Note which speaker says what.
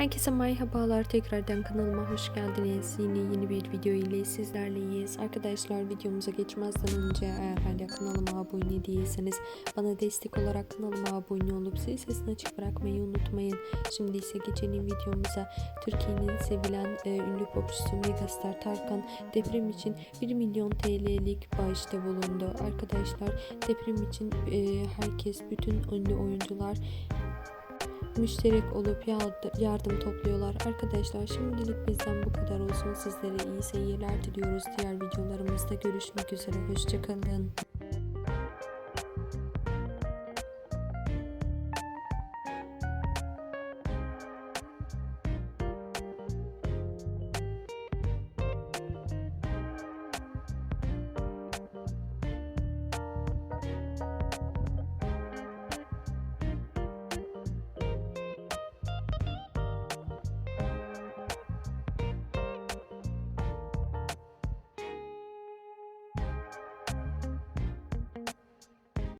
Speaker 1: Herkese merhabalar tekrardan kanalıma hoş geldiniz. Yine yeni bir video ile sizlerleyiz. Arkadaşlar videomuza geçmezden önce eğer hala kanalıma abone değilseniz bana destek olarak kanalıma abone olup zil sesini açık bırakmayı unutmayın. Şimdi ise geçelim videomuza. Türkiye'nin sevilen e, ünlü popçusu Megastar Tarkan deprem için 1 milyon TL'lik bağışta bulundu. Arkadaşlar deprem için e, herkes bütün ünlü oyuncular müşterek olup yardı- yardım topluyorlar. Arkadaşlar şimdilik bizden bu kadar olsun. Sizlere iyi seyirler diliyoruz. Diğer videolarımızda görüşmek üzere. Hoşçakalın.